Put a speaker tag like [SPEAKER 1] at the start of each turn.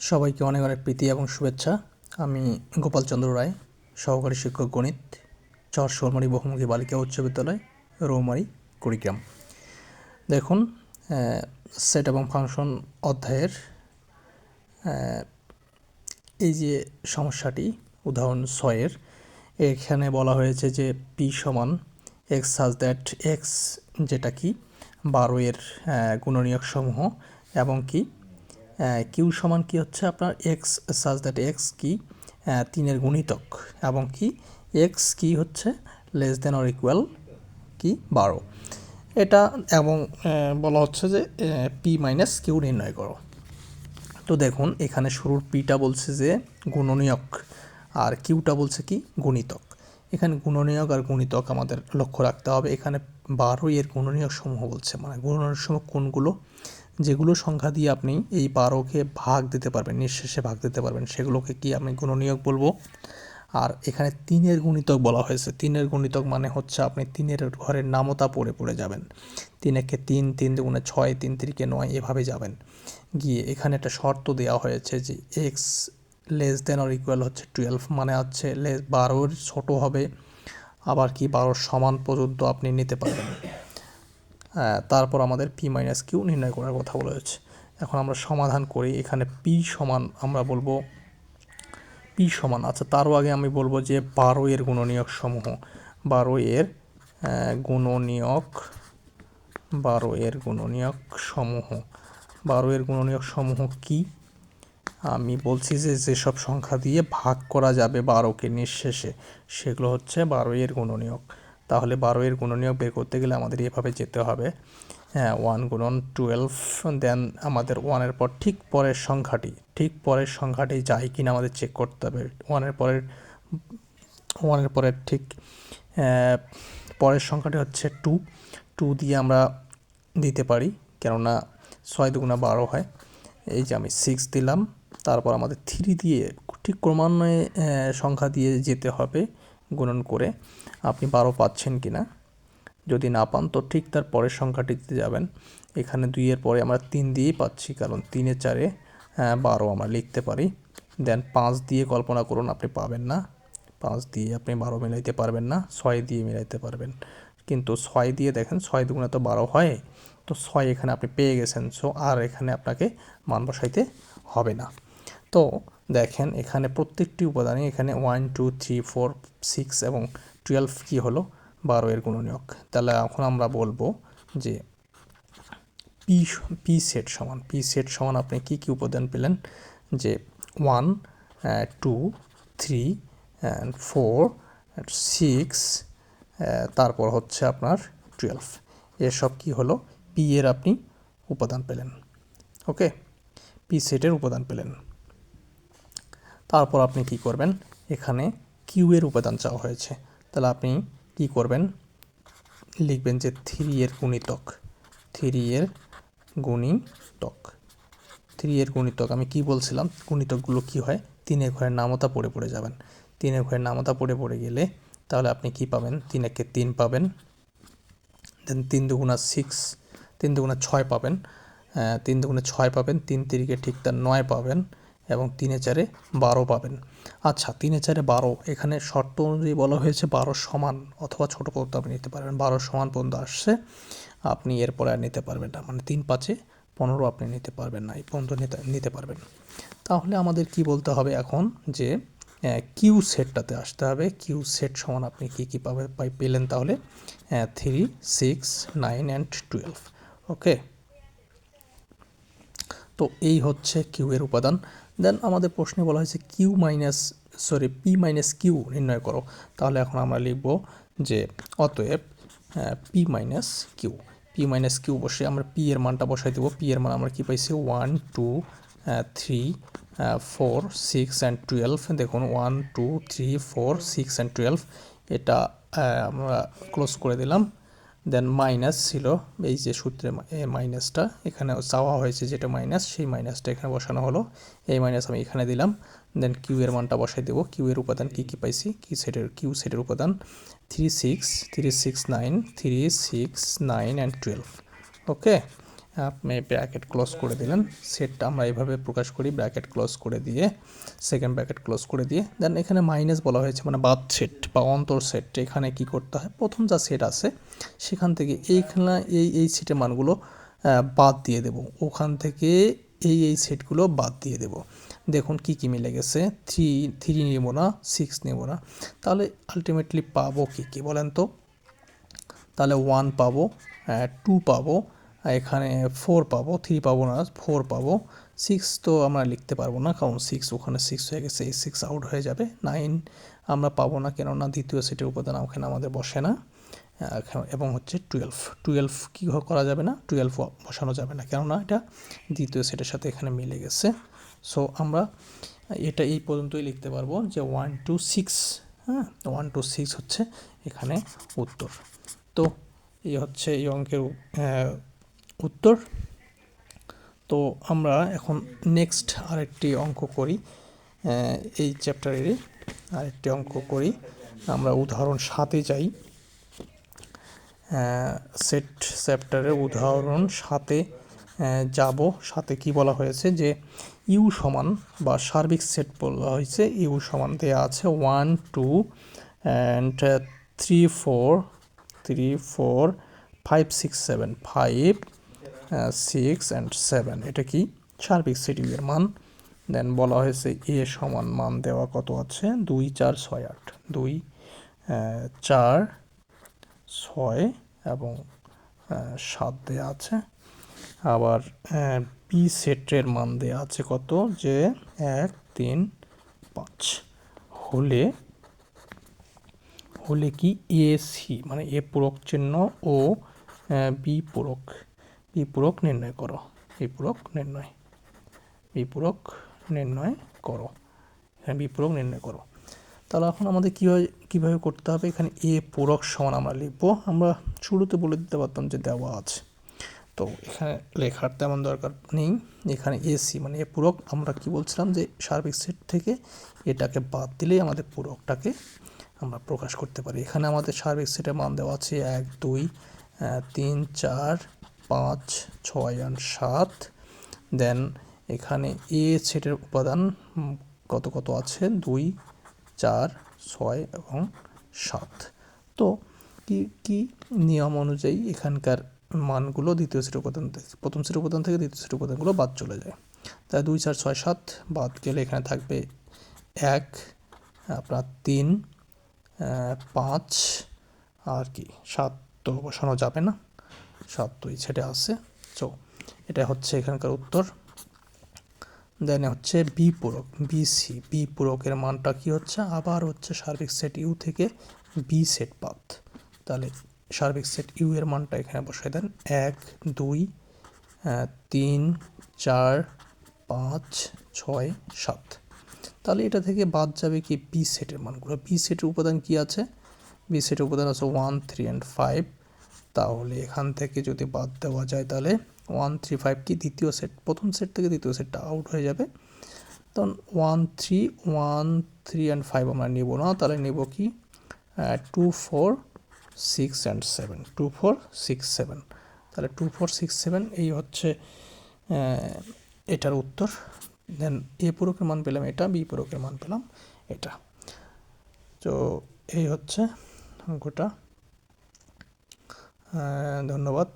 [SPEAKER 1] সবাইকে অনেক অনেক প্রীতি এবং শুভেচ্ছা। আমি গোপালচন্দ্র রায়, সহকারী শিক্ষক গণিত, চর শোলমারি বহুমুখী বালিকা উচ্চ বিদ্যালয়, রৌমারি, কুড়িগ্রাম। দেখুন সেট এবং ফাংশন অধ্যায়ের এই যে সমস্যাটি, উদাহরণ ছয়ের, এখানে বলা হয়েছে যে পি সমান এক্স সাজ দ্যাট এক্স যেটা কি, বারো এর গুণনীয়ক সমূহ এবং কি কিউ সমান কি হচ্ছে আপনার? এক্স সাজ দ্যাট এক্স কি তিনের গুণিতক। এবং কি? এক্স কি হচ্ছে? লেস দেন অর ইকুয়াল কি? বারো। এটা এবং বলা হচ্ছে যে পি মাইনাস কিউ নির্ণয় করো। তো দেখুন, এখানে শুরুর পিটা বলছে যে গুণনীয়ক, আর কিউটা বলছে কি? গুণিতক। এখানে গুণনীয়ক আর গুণিতক আমাদের লক্ষ্য রাখতে হবে। এখানে বারোই এর গুণনীয়ক সমূহ বলছে। মানে গুণনীয়ক সমূহ কোনগুলো? যেগুলো সংখ্যা দিয়ে আপনি এই বারোকে ভাগ দিতে পারবেন, নিঃশেষে ভাগ দিতে পারবেন, সেগুলোকে কি আমি গুণনীয়ক বলব? আর এখানে তিনের গুণিতক বলা হয়েছে। তিনের গুণিতক মানে হচ্ছে আপনি তিনের ঘরের নামতা পড়ে পড়ে যাবেন। তিন একে তিন তিন দুগুণে ছয়, তিন তিরিকে নয়, এভাবে যাবেন। গিয়ে এখানে একটা শর্ত দেওয়া হয়েছে যে X less than or equal হচ্ছে টুয়েলভ মানে হচ্ছে লেস বারোর ছোটো হবে, আবার কি বারোর সমান পর্যন্ত আপনি নিতে পারবেন। তারপর আমাদের পি মাইনাস কিউ নির্ণয় করার কথা বলা হয়েছে। এখন আমরা সমাধান করি, এখানে পি সমান আমরা বলব পি সমান। আচ্ছা তারও আগে আমি বলব যে বারো এর গুণনীয়ক সমূহ। বারো এর গুণনীয়ক, বারো এর গুণনীয়ক সমূহ। বারো এর গুণনীয়ক সমূহ কি? আমি বলছি যে যেসব সংখ্যা দিয়ে ভাগ করা যাবে বারোকে নিঃশেষে, সেগুলো হচ্ছে বারো এর গুণনীয়ক। তাহলে বারো এর গুণনীয়ক বের করতে গেলে আমাদের এভাবে যেতে হবে। হ্যাঁ ওয়ান গুণন টুয়েলভ দেন আমাদের ওয়ানের পর ঠিক পরের সংখ্যাটি, ঠিক পরের সংখ্যাটি যায় কিনা আমাদের চেক করতে হবে। ওয়ানের পরের ওয়ানের পরের ঠিক পরের সংখ্যাটি হচ্ছে টু টু দিয়ে আমরা দিতে পারি, কেননা ছয় দুগুণা বারো হয়। এই যে আমি সিক্স দিলাম, তারপর আমাদের থ্রি দিয়ে ঠিক ক্রমান্বয়ে সংখ্যা দিয়ে যেতে হবে। গুণন করে আপনি বারো পাচ্ছেন কি না যদি না পান তো ঠিক তার পরের সংখ্যাটিতে যাবেন। এখানে দুইয়ের পরে আমরা তিন দিয়েই পাচ্ছি কারণ তিনে চারে আহ, বারো আমরা লিখতে পারি। দেন পাঁচ দিয়ে কল্পনা করুন আপনি পাবেন না। পাঁচ দিয়ে আপনি বারো মিলাইতে পারবেন না ছয় দিয়ে মিলাইতে পারবেন। কিন্তু ছয় দিয়ে দেখেন ছয় দুগুণে তো বারো হয়। তো ছয় এখানে আপনি পেয়ে গেছেন সো আর এখানে আপনাকে মান বসাইতে হবে না। তো দেখেন, এখানে প্রত্যেকটি উপাদানে এখানে one two three four six এবং টুয়েলভ কী হলো? বারো এর গুণনীয়ক। তাহলে এখন আমরা বলব যে পি পি সেট সমান পি সেট সমান আপনি কি কি উপাদান পেলেন? যে one two three four six তারপর হচ্ছে আপনার টুয়েলভ এসব কি হলো? পি এর আপনি উপাদান পেলেন। ওকে পি সেটের উপাদান পেলেন। তারপর আপনি কি করবেন? এখানে কিউ এর উপাদান চাওয়া হয়েছে। তাহলে আপনি কি করবেন? লিখবেন যে থ্রি এর গুণিতক। থ্রি এর গুণিতক। থ্রি এর গুণিতক, আমি কি বলছিলাম? গুণিতকগুলো কি হয়? তিনের ঘরের নামতা পড়ে পড়ে যাবেন। তিনের ঘরের নামতা পড়ে পড়ে গেলে তাহলে আপনি কি পাবেন? তিন একে তিন পাবেন। দেন তিন দুগুণা সিক্স তিন দুগুণা ছয় পাবেন। তিন দুগুণে ছয় পাবেন। তিন তিরিকে ঠিক তার নয় পাবেন। এবং তিনে চারে বারো পাবেন। আচ্ছা তিনে চারে বারো। এখানে শর্ত অনুযায়ী বলা হয়েছে বারো সমান অথবা ছোটো পর্যন্ত আপনি নিতে পারবেন বারো সমান পর্যন্ত আসছে, আপনি এরপরে আর নিতে পারবেন না। মানে তিন পাঁচে পনেরো আপনি নিতে পারবেন না, এই পর্যন্ত নিতে নিতে পারবেন। তাহলে আমাদের কি বলতে হবে এখন যে কিউ সেটটাতে আসতে হবে। কিউ সেট সমান আপনি কী কী পাবে, পাই, পেলেন তাহলে three, six, nine and twelve. Okay? তো এই হচ্ছে কিউ এর উপাদান। দেন আমাদের প্রশ্নে বলা হয়েছে Q minus sorry P minus Q নির্ণয় করো। তাহলে এখন আমরা লিখব যে অতএব P minus Q P minus Q বসে আমরা পি এর মানটা বসাই দেবো। পি এর মান আমরা কি পাইছি? One two three four six and twelve দেখুন one two three four six and twelve এটা আমরা ক্লোজ করে দিলাম। দেন মাইনাস ছিল, এই যে সূত্রে মাইনাসটা এখানে চাওয়া হয়েছে যেটা মাইনাস সেই মাইনাসটা এখানে বসানো হলো। এই মাইনাস আমি এখানে দিলাম। দেন কিউ এর মানটা বসাই দেবো। কিউ এর উপাদান কী কী পাইছি? কি সেটের কিউ সেটের উপাদান three six three six nine three six nine and twelve okay আপনি ব্র্যাকেট ক্লোজ করে দিলেন। সেটটা আমরা এইভাবে প্রকাশ করি ব্র্যাকেট ক্লোজ করে দিয়ে সেকেন্ড ব্র্যাকেট ক্লোজ করে দিয়ে। দেন এখানে মাইনাস বলা হয়েছে মানে বাদ সেট বা অন্তর সেট এখানে কি করতে হয়? প্রথম যা সেট আছে, সেখান থেকে এইখানে এই এই সেটের মানগুলো বাদ দিয়ে দেব। ওখান থেকে এই এই সেটগুলো বাদ দিয়ে দেব। দেখুন কি কি মিলে গেছে। থ্রি থ্রি নেব না সিক্স নেব না। তাহলে আলটিমেটলি পাবো কি কি বলেন তো? তাহলে ওয়ান পাবো টু পাবো। এখানে ফোর পাবো থ্রি পাবো না ফোর পাবো। সিক্স তো আমরা লিখতে পারব না, কারণ সিক্স ওখানে সিক্স হয়ে গেছে, এই সিক্স আউট হয়ে যাবে। নাইন আমরা পাবো না কেননা দ্বিতীয় সেটের উপাদান ওখানে আমাদের বসে না। এবং হচ্ছে টুয়েলভ টুয়েলভ কী করা যাবে না টুয়েলভ বসানো যাবে না, কেননা এটা দ্বিতীয় সেটের সাথে এখানে মিলে গেছে। সো আমরা এটা এই পর্যন্তই লিখতে পারব যে ওয়ান টু সিক্স হ্যাঁ? ওয়ান টু সিক্স হচ্ছে এখানে উত্তর। তো এই হচ্ছে এই অঙ্কের উত্তর। তো আমরা এখন নেক্সট আরেকটি অঙ্ক করি। এই চ্যাপ্টারেরই আরেকটি অঙ্ক করি। আমরা উদাহরণ সাথে যাই। সেট চ্যাপ্টারের উদাহরণ সাথে যাব। সাথে কি বলা হয়েছে যে ইউ সমান বা সার্বিক সেট বলা হয়েছে ইউ সমান দেওয়া আছে one two and three four three four five six seven five six and seven এটা কি? সার্বিক এর মান। দেন বলা হয়েছে এ সমান মান দেওয়া কত আছে? দুই, চার, ছয়, আট। দুই চার, ছয় এবং সাত দেওয়া আছে। আবার বি সেটের মান দেওয়া আছে কত? যে এক, তিন, পাঁচ। হলে হলে কি এ সি মানে এ পূরক চিহ্ন ও বি পূরক। বি পূরক নির্ণয় করো। বি পূরক নির্ণয়। বিপূরক নির্ণয় করো। হ্যাঁ বিপূরক নির্ণয় করো। তাহলে এখন আমাদের কীভাবে কীভাবে করতে হবে? এখানে এ পূরক সমান আমরা লিখব। আমরা শুরুতে বলে দিতে পারতাম যে দেওয়া আছে। তো এখানে লেখার তেমন দরকার নেই। এখানে এসি মানে এ পূরক। আমরা কি বলছিলাম যে সার্বিক সেট থেকে এটাকে বাদ দিলেই আমাদের পূরকটাকে আমরা প্রকাশ করতে পারি। এখানে আমাদের সার্বিক সেটের মান দেওয়া আছে এক, দুই তিন, চার পাঁচ, ছয় আর সাত। দেন এখানে এ সেটের উপাদান কত কত আছে? দুই, চার, ছয় এবং সাত। তো কি কি নিয়ম অনুযায়ী এখানকার মানগুলো দ্বিতীয় সেটের উপাদান থেকে, প্রথম সেটের উপাদান থেকে দ্বিতীয় সেটের উপাদানগুলো বাদ চলে যায়। তাই দুই, চার, ছয়, সাত বাদ গেলে এখানে থাকবে এক, আপনার তিন পাঁচ। আর কি, সাত তো বসানো যাবে না। সাত দুই ছেটে আছে। সো এটা হচ্ছে এখানকার উত্তর। দেন হচ্ছে বি পূরক বিসি বি পূরকের মানটা কি হচ্ছে? আবার হচ্ছে সার্বিক সেট ইউ থেকে বি সেট বাদ তাহলে সার্বিক সেট ইউ এর মানটা এখানে বসাই দেন। এক, দুই তিন, চার, পাঁচ, ছয়, সাত। তাহলে এটা থেকে বাদ যাবে কি? বি সেটের মানগুলো। বি সেটের উপাদান কি আছে? বি সেটের উপাদান আছে ওয়ান থ্রি অ্যান্ড ফাইভ তাহলে এখান থেকে যদি বাদ দেওয়া যায় তাহলে ওয়ান থ্রি ফাইভ কি? দ্বিতীয় সেট প্রথম সেট থেকে দ্বিতীয় সেটটা আউট হয়ে যাবে। তখন one three one three and five আমরা নেব না। তাহলে নেব কি? Two four six and seven two four six seven তাহলে টু ফোর সিক্স সেভেন এই হচ্ছে এটার উত্তর। দেন এ পূরকের মান পেলাম এটা বি পূরকের মান পেলাম এটা। তো এই হচ্ছে আহ, ধন্যবাদ।